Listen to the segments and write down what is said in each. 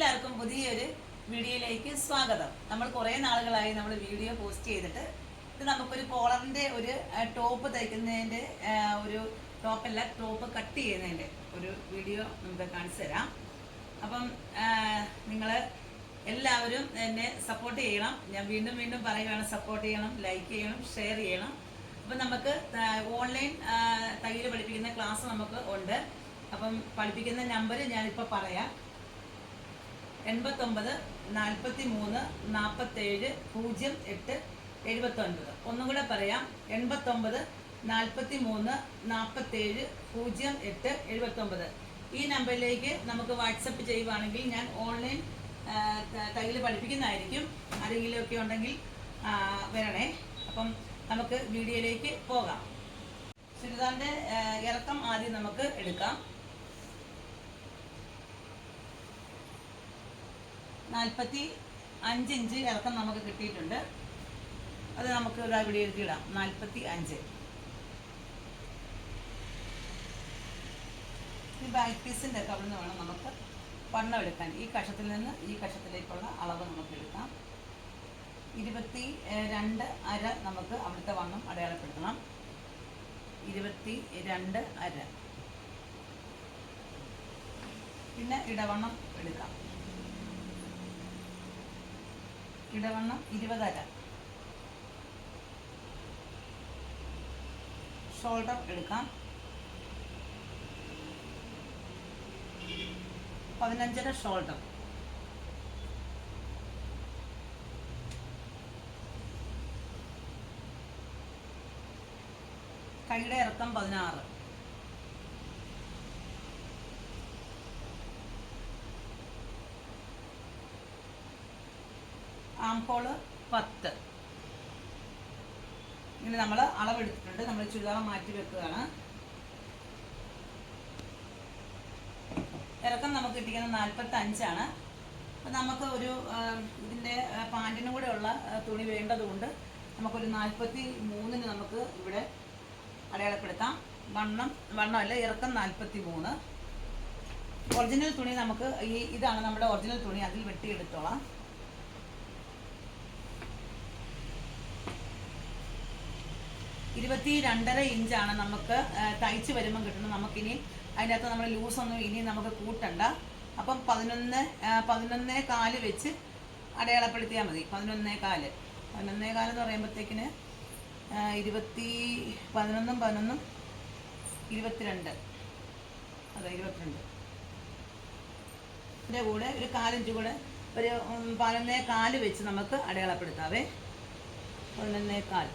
എല്ലാവർക്കും പുതിയൊരു വീഡിയോയിലേക്ക് സ്വാഗതം. നമ്മൾ കുറേ നാളുകളായി നമ്മൾ വീഡിയോ പോസ്റ്റ് ചെയ്തിട്ട് ഇത് നമുക്കൊരു കോളറിന്റെ ഒരു ടോപ്പ് തയ്ക്കുന്നതിന്റെ ആ, ഒരു ടോപ്പല്ല ടോപ്പ് കട്ട് ചെയ്യുന്നതിന്റെ ഒരു വീഡിയോ നമുക്ക് കാണിച്ചു തരാം. അപ്പം നിങ്ങൾ എല്ലാവരും എന്നെ സപ്പോർട്ട് ചെയ്യണം. ഞാൻ വീണ്ടും വീണ്ടും പറയുകയാണ് സപ്പോർട്ട് ചെയ്യണം ലൈക്ക് ചെയ്യണം ഷെയർ ചെയ്യണം. അപ്പം നമുക്ക് ഓൺലൈൻ തയ്യൽ പഠിപ്പിക്കുന്ന ക്ലാസ് നമുക്ക് ഉണ്ട്. അപ്പം പഠിപ്പിക്കുന്ന നമ്പർ ഞാനിപ്പോൾ പറയാം. എൺപത്തൊമ്പത് നാൽപ്പത്തി മൂന്ന് നാൽപ്പത്തേഴ് പൂജ്യം എട്ട് എഴുപത്തൊൻപത്. ഒന്നും കൂടെ പറയാം. എൺപത്തൊമ്പത് നാൽപ്പത്തി മൂന്ന് നാൽപ്പത്തേഴ് പൂജ്യം എട്ട് എഴുപത്തൊമ്പത്. ഈ നമ്പറിലേക്ക് നമുക്ക് വാട്സപ്പ് ചെയ്യുവാണെങ്കിൽ ഞാൻ ഓൺലൈൻ തയ്യൽ പഠിപ്പിക്കുന്നതായിരിക്കും. ആരെങ്കിലുമൊക്കെ ഉണ്ടെങ്കിൽ വരണേ. അപ്പം നമുക്ക് വീഡിയോയിലേക്ക് പോകാം. ചുരിദാറിന്റെ ഇറക്കം ആദ്യം നമുക്ക് എടുക്കാം. നാൽപ്പത്തി അഞ്ച് ഇഞ്ച് ഇറക്കം നമുക്ക് കിട്ടിയിട്ടുണ്ട്. അത് നമുക്ക് ഇതാ ഇവിടെ എഴുതിയിടാം. നാൽപ്പത്തി അഞ്ച്. ഈ ബാക്ക് പീസിന്റെ ഒക്കെ അവിടുന്ന് വേണം നമുക്ക് വണ്ണം എടുക്കാൻ. ഈ കഷത്തിൽ നിന്ന് ഈ കഷത്തിലേക്കുള്ള അളവ് നമുക്ക് എടുക്കാം. ഇരുപത്തി രണ്ട് അര നമുക്ക് അവിടുത്തെ വണ്ണം അടയാളപ്പെടുത്തണം. ഇരുപത്തി രണ്ട് അര. പിന്നെ ഇടവണ്ണം എടുക്കാം. ഇടവണ്ണം ഇരുപതര ഷോൾഡർ എടുക്കാം. പതിനഞ്ചര ഷോൾഡർ കൈയുടെ ഇറക്കം പതിനാറ്. ആംപോൾ പത്ത്. ഇങ്ങനെ നമ്മൾ അളവെടുത്തിട്ടുണ്ട്. നമ്മൾ ചുരിദാർ മാറ്റി വെക്കുകയാണ്. ഇറക്കം നമുക്ക് കിട്ടിക്കുന്നത് നാൽപ്പത്തി അഞ്ചാണ് അപ്പം നമുക്ക് ഒരു ആ, ഇതിന്റെ ആ, പാന്റിനും കൂടെ ഉള്ള തുണി വേണ്ടതുകൊണ്ട് നമുക്കൊരു നാൽപ്പത്തി മൂന്നിന് നമുക്ക് ഇവിടെ അടയാളപ്പെടുത്താം. വണ്ണം വണ്ണമല്ല ഇറക്കം നാൽപ്പത്തി മൂന്ന് ഒറിജിനൽ തുണി നമുക്ക് ഈ ഇതാണ് നമ്മുടെ ഒറിജിനൽ തുണി. അതിൽ വെട്ടിയെടുത്തോളാം. ഇരുപത്തി രണ്ടര ഇഞ്ചാണ് നമുക്ക് തയ്ച്ച് വരുമ്പം കിട്ടുന്നത്. നമുക്കിനി അതിനകത്ത് നമ്മൾ ലൂസൊന്നും ഇനി നമുക്ക് കൂട്ടണ്ട. അപ്പം പതിനൊന്ന് പതിനൊന്നേ കാൽ വെച്ച് അടയാളപ്പെടുത്തിയാൽ മതി. പതിനൊന്നേ കാൽ. പതിനൊന്നേ കാൽ എന്ന് പറയുമ്പോഴത്തേക്കിന് ഇരുപത്തി പതിനൊന്നും പതിനൊന്നും ഇരുപത്തിരണ്ട്. അതെ ഇരുപത്തിരണ്ട്. ഇതിന്റെ കൂടെ ഒരു കാലിഞ്ച് കൂടെ ഒരു പതിനൊന്നേ കാൽ വെച്ച് നമുക്ക് അടയാളപ്പെടുത്താവേ. പതിനൊന്നേ കാൽ.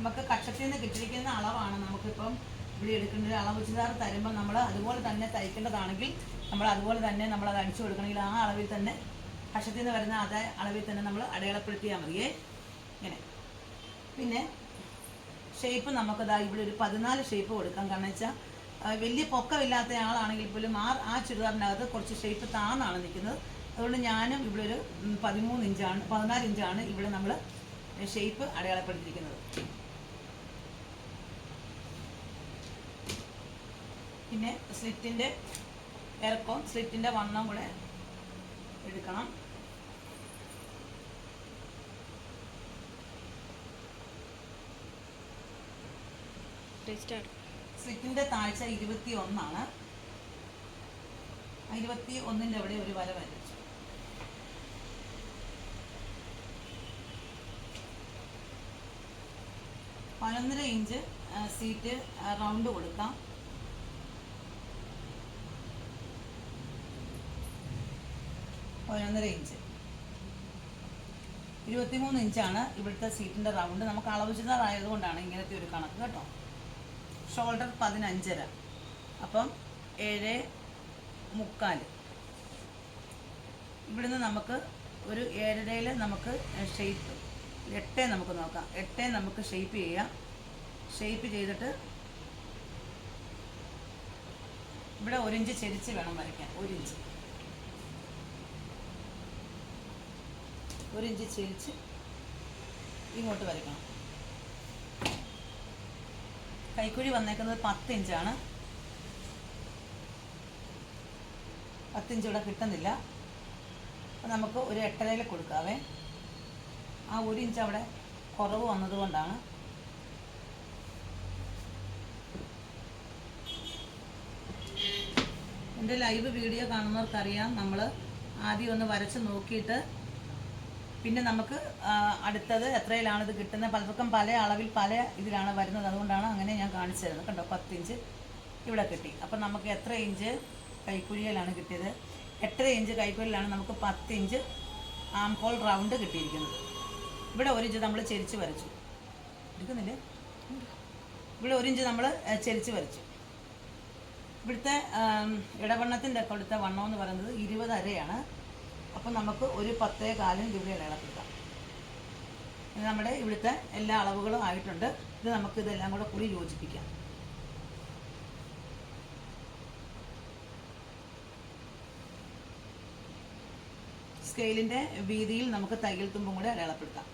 നമുക്ക് കക്ഷത്തിൽ നിന്ന് കിട്ടിയിരിക്കുന്ന അളവാണ് നമുക്കിപ്പം ഇവിടെ എടുക്കേണ്ട അളവ് ചുരിദാർ തരുമ്പോൾ നമ്മൾ അതുപോലെ തന്നെ തയ്ക്കേണ്ടതാണെങ്കിൽ നമ്മൾ അതുപോലെ തന്നെ നമ്മൾ അത് അടിച്ചു കൊടുക്കണമെങ്കിൽ ആ അളവിൽ തന്നെ കക്ഷത്തിൽ നിന്ന് വരുന്ന അതേ അളവിൽ തന്നെ നമ്മൾ അടയാളപ്പെടുത്തിയാൽ മതിയേ ഇങ്ങനെ. പിന്നെ ഷേപ്പ് നമുക്കതാ ഇവിടെ ഒരു പതിനാല് ഷേപ്പ് കൊടുക്കാം. കാരണം വെച്ചാൽ വലിയ പൊക്കമില്ലാത്ത ആളാണെങ്കിൽ പോലും ആ ആ ചുരിദാറിനകത്ത് കുറച്ച് ഷേപ്പ് താന്നാണ് നിൽക്കുന്നത്. അതുകൊണ്ട് ഞാനും ഇവിടെ ഒരു പതിമൂന്ന് ഇഞ്ചാണ് പതിനാല് ഇഞ്ചാണ് ഇവിടെ നമ്മൾ ഷേപ്പ് അടയാളപ്പെടുത്തിയിരിക്കുന്നത്. പിന്നെ സ്ലിറ്റിന്റെ ഇറക്കവും സ്ലിറ്റിന്റെ വണ്ണം കൂടെ എടുക്കണം. സ്ലിറ്റിന്റെ താഴ്ച ഇരുപത്തി ഒന്നാണ് ഇരുപത്തി ഒന്നിന്റെ അവിടെ ഒരു വര വരച്ചു. പതിനൊന്നര ഇഞ്ച് സീറ്റ് റൗണ്ട് കൊടുക്കാം. പതിനൊന്നര ഇഞ്ച്. ഇരുപത്തിമൂന്ന് ഇഞ്ചാണ് ഇവിടുത്തെ സീറ്റിന്റെ റൗണ്ട് നമുക്ക് അളവ് ചുരിദാറായതുകൊണ്ടാണ് ഇങ്ങനത്തെ ഒരു കണക്ക് കേട്ടോ. ഷോൾഡർ പതിനഞ്ചര. അപ്പം ഏഴ് മുക്കാൽ ഇവിടുന്ന് നമുക്ക് ഒരു ഏഴരയിൽ നമുക്ക് ഷെയ്പ്പ് എട്ടേ നമുക്ക് നോക്കാം. എട്ടേ നമുക്ക് ഷെയ്പ്പ് ചെയ്യാം. ഷെയ്പ്പ് ചെയ്തിട്ട് ഇവിടെ ഒരിഞ്ച് ചെരിച്ച് വേണം വരയ്ക്കാൻ. ഒരു ഒരു ഇഞ്ച് ചെരിച്ച് ഇങ്ങോട്ട് വരയ്ക്കണം. കൈക്കുഴി വന്നേക്കുന്നത് പത്ത് ഇഞ്ചാണ്. പത്തിഞ്ച് ഇവിടെ കിട്ടുന്നില്ല. അപ്പം നമുക്ക് ഒരു എട്ടരയിൽ കൊടുക്കാവേ. ആ ഒരു ഇഞ്ച് അവിടെ കുറവ് വന്നതുകൊണ്ടാണ് എന്റെ ലൈവ് വീഡിയോ കാണുന്നവർക്കറിയാം. നമ്മൾ ആദ്യം ഒന്ന് വരച്ച് നോക്കിയിട്ട് പിന്നെ നമുക്ക് അടുത്തത് എത്രയിലാണ് ഇത് കിട്ടുന്നത്? പലർക്കും പല അളവിൽ പല ഇതിലാണ് വരുന്നത്. അതുകൊണ്ടാണ് അങ്ങനെ ഞാൻ കാണിച്ചു തരുന്നത്. കണ്ടോ? പത്ത് ഇഞ്ച് ഇവിടെ കിട്ടി. അപ്പം നമുക്ക് എത്ര ഇഞ്ച് കൈക്കുഴിയിലാണ് കിട്ടിയത്? എട്ടര ഇഞ്ച് കൈക്കുഴിയിലാണ് നമുക്ക് പത്ത് ഇഞ്ച് ആം ഹോൾ റൗണ്ട് കിട്ടിയിരിക്കുന്നത്. ഇവിടെ ഒരു ഇഞ്ച് നമ്മൾ ചെരിച്ച് വരച്ചു. എടുക്കുന്നില്ലേ? ഇവിടെ ഒരു ഇഞ്ച് നമ്മൾ ചെരിച്ച് വരച്ചു. ഇവിടുത്തെ ഇടവണ്ണത്തിന്റെ ഒക്കെ ഇവിടുത്തെ വണ്ണം എന്ന് പറയുന്നത് ഇരുപത് അരയാണ് അപ്പം നമുക്ക് ഒരു പത്തേ കാലിന് ഇവിടെ ഇളക്കുക നമ്മുടെ ഇവിടുത്തെ എല്ലാ അളവുകളും ആയിട്ടുണ്ട്. ഇത് നമുക്ക് ഇതെല്ലാം കൂടെ കൂടി യോജിപ്പിക്കാം. സ്കെയിലിന്റെ വീതിയിൽ നമുക്ക് തയ്യൽ തുമ്പും കൂടെ അടയാളപ്പെടുത്താം.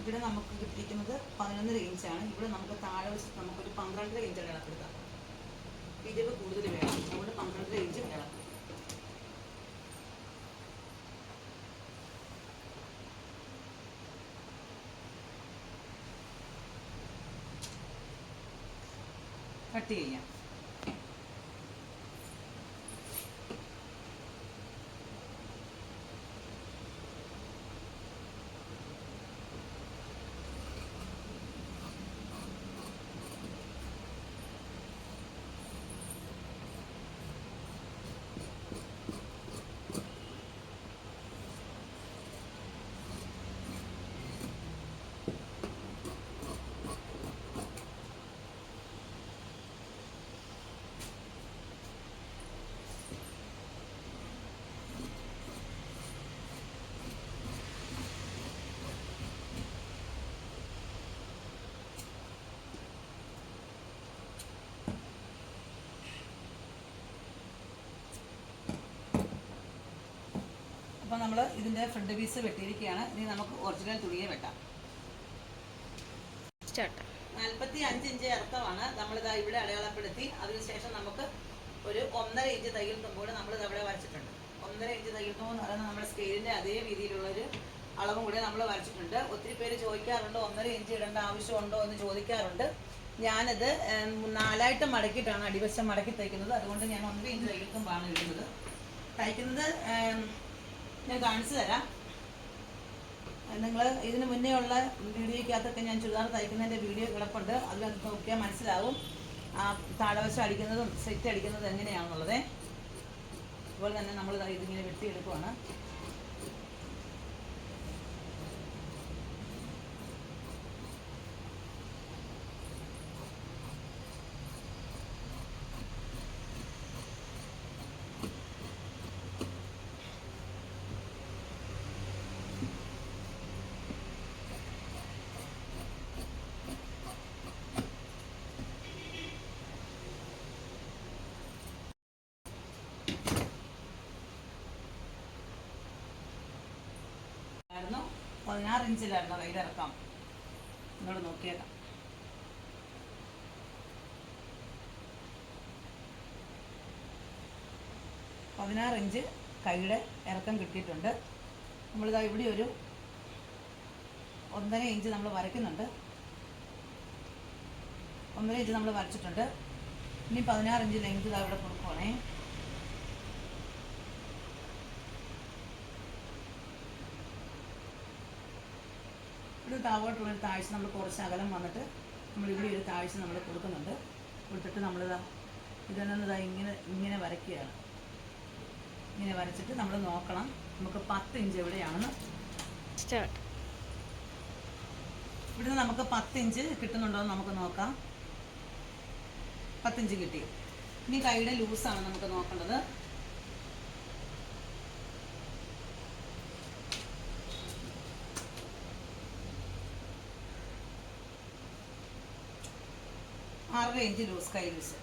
ഇവിടെ നമുക്ക് കിട്ടിയിരിക്കുന്നത് പതിനൊന്നര ഇഞ്ചാണ്. ഇവിടെ നമുക്ക് താഴെ വെച്ചിട്ട് നമുക്കൊരു പന്ത്രണ്ടര ഇഞ്ച് അടയാളപ്പെടുത്താം പിരിവ് കൂടുതൽ വേണം. അതുകൊണ്ട് പന്ത്രണ്ടര ഇഞ്ച് ഇളക്കും. കട്ട് ചെയ്യാം. നമ്മൾ ഇതിന്റെ ഫ്രണ്ട് പീസ് വെട്ടിയിരിക്കുകയാണ്. ഇനി നമുക്ക് ഒറിജിനൽ തുണിയെ വെട്ടാം. നാൽപ്പത്തി അഞ്ച് ഇഞ്ച് ഇറക്കമാണ് നമ്മളിതാ ഇവിടെ അടയാളപ്പെടുത്തി. അതിനുശേഷം നമുക്ക് ഒരു ഒന്നര ഇഞ്ച് തയ്യൽ തുമ്പോട് നമ്മളിത് അവിടെ വരച്ചിട്ടുണ്ട്. ഒന്നര ഇഞ്ച് തയ്യൽ തുമ്പ് എന്ന് പറയുന്നത് നമ്മുടെ സ്കെയിലിന്റെ അതേ രീതിയിലുള്ളൊരു അളവും കൂടി നമ്മൾ വരച്ചിട്ടുണ്ട്. ഒത്തിരി പേര് ചോദിക്കാറുണ്ട് ഒന്നര ഇഞ്ച് ഇടേണ്ട ആവശ്യമുണ്ടോ എന്ന് ചോദിക്കാറുണ്ട്. ഞാനത് നാലായിട്ട് മടക്കിയിട്ടാണ് അടിവശം മടക്കി തയ്ക്കുന്നത്. അതുകൊണ്ട് ഞാൻ ഒന്നര ഇഞ്ച് തയ്യൽ തുമ്പാണ് ഇടുന്നത്. തയ്ക്കുന്നത് ഞാൻ കാണിച്ചു തരാം. നിങ്ങൾ ഇതിന് മുന്നേ ഉള്ള വീഡിയോയ്ക്കകത്തൊക്കെ ഞാൻ ചുരിദാർ തയ്ക്കുന്നതിന്റെ വീഡിയോ കിടപ്പുണ്ട്. അതിൽ നോക്കിയാൽ മനസ്സിലാവും. ആ താഴവശം അടിക്കുന്നതും സെറ്റ് അടിക്കുന്നതും എങ്ങനെയാണെന്നുള്ളത്. അതുപോലെ തന്നെ നമ്മൾ ഇതിങ്ങനെ വെട്ടിയെടുക്കുവാണ്. പതിനാറ് ഇഞ്ചിലായിരുന്നു കയ്യിലിറക്കാം എന്നോട് നോക്കിയേക്കാം. പതിനാറ് ഇഞ്ച് കൈയുടെ ഇറക്കം കിട്ടിയിട്ടുണ്ട്. നമ്മളിതാ ഇവിടെ ഒരു ഒന്നര ഇഞ്ച് നമ്മൾ വരയ്ക്കുന്നുണ്ട്. ഒന്നര ഇഞ്ച് നമ്മൾ വരച്ചിട്ടുണ്ട്. ഇനി പതിനാറ് ഇഞ്ച് ലെങ്ത് ഇതാ ഇവിടെ കൊടുക്കുവാണേ. ഇവിടെ താവോട്ടുള്ള ഒരു താഴ്ച നമ്മൾ കുറച്ച് അകലം വന്നിട്ട് നമ്മൾ ഇവിടെ ഒരു താഴ്ച നമ്മൾ കൊടുക്കുന്നുണ്ട്. കൊടുത്തിട്ട് നമ്മൾ ഇതിൽ ഇങ്ങനെ ഇങ്ങനെ വരയ്ക്കുകയാണ്. ഇങ്ങനെ വരച്ചിട്ട് നമ്മൾ നോക്കണം. നമുക്ക് പത്ത് ഇഞ്ച് എവിടെയാണെന്ന്. ഇവിടുന്ന് നമുക്ക് പത്ത് ഇഞ്ച് കിട്ടുന്നുണ്ടോ എന്ന് നമുക്ക് നോക്കാം. പത്തിഞ്ച് കിട്ടി. ഇനി കൈയുടെ ലൂസാണ് നമുക്ക് നോക്കേണ്ടത്. ആറര ഇഞ്ച് ലൂസ് കൈ ലൂസ്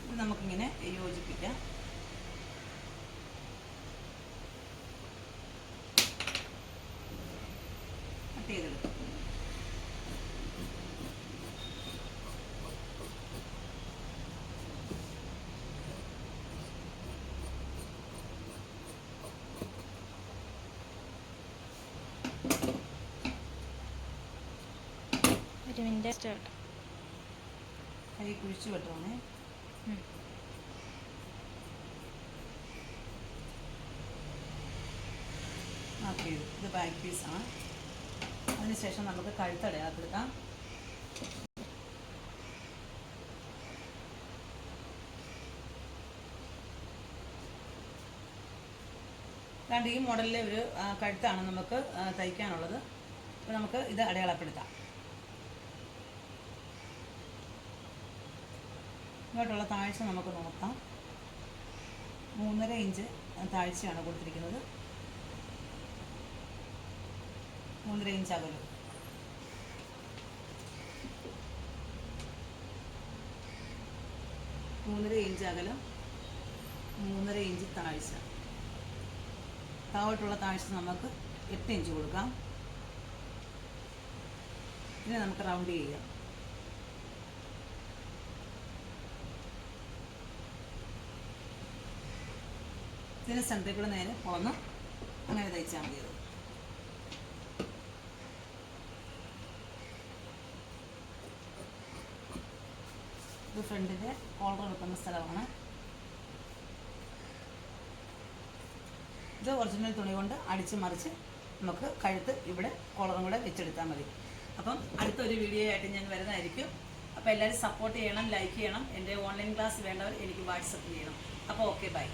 ഇത് നമുക്കിങ്ങനെ യോജിപ്പിക്കാം കട്ട് ചെയ്തെടുക്കാം ഒരു സ്റ്റാർട്ട്. കൈ കുഴിച്ച് വെട്ടണേ. ഓക്കെ ഇത് ബാക്ക് പീസാണ് അതിനുശേഷം നമുക്ക് കഴുത്തടയാത്തെടുക്കാം കാരണം ഈ മോഡലിലെ ഒരു കഴുത്താണ് നമുക്ക് തയ്ക്കാനുള്ളത്. അപ്പോൾ നമുക്ക് ഇത് അടയാളപ്പെടുത്താം. ഇങ്ങോട്ടുള്ള താഴ്ച നമുക്ക് നോക്കാം. മൂന്നര ഇഞ്ച് താഴ്ചയാണ് കൊടുത്തിരിക്കുന്നത്. മൂന്നര ഇഞ്ച് അകലും. മൂന്നര ഇഞ്ച് അകലം മൂന്നര ഇഞ്ച് താഴ്ച. താഴോട്ടുള്ള താഴ്ച നമുക്ക് എട്ട് ഇഞ്ച് കൊടുക്കാം. ഇനി നമുക്ക് റൗണ്ട് ചെയ്യാം. ഇതിന് സെന്ററിൽ കൂടെ നേരെ പോന്ന്. അങ്ങനെ തയ്ച്ചാൽ മതി. അത് ഇത് ഫ്രണ്ടിന്റെ കോളർ എടുക്കുന്ന സ്ഥലമാണ്. ഇത് ഒറിജിനൽ തുണി കൊണ്ട് അടിച്ച് മറിച്ച് നമുക്ക് കഴുത്ത് ഇവിടെ കോളറും കൂടെ വെച്ചെടുത്താൽ മതി. അപ്പം അടുത്തൊരു വീഡിയോ ആയിട്ട് ഞാൻ വരുന്നതായിരിക്കും. അപ്പോൾ എല്ലാവരും സപ്പോർട്ട് ചെയ്യണം ലൈക്ക് ചെയ്യണം. എന്റെ ഓൺലൈൻ ക്ലാസ് വേണ്ടവർ എനിക്ക് വാട്സപ്പ് ചെയ്യണം. അപ്പോൾ ഓക്കെ ബൈ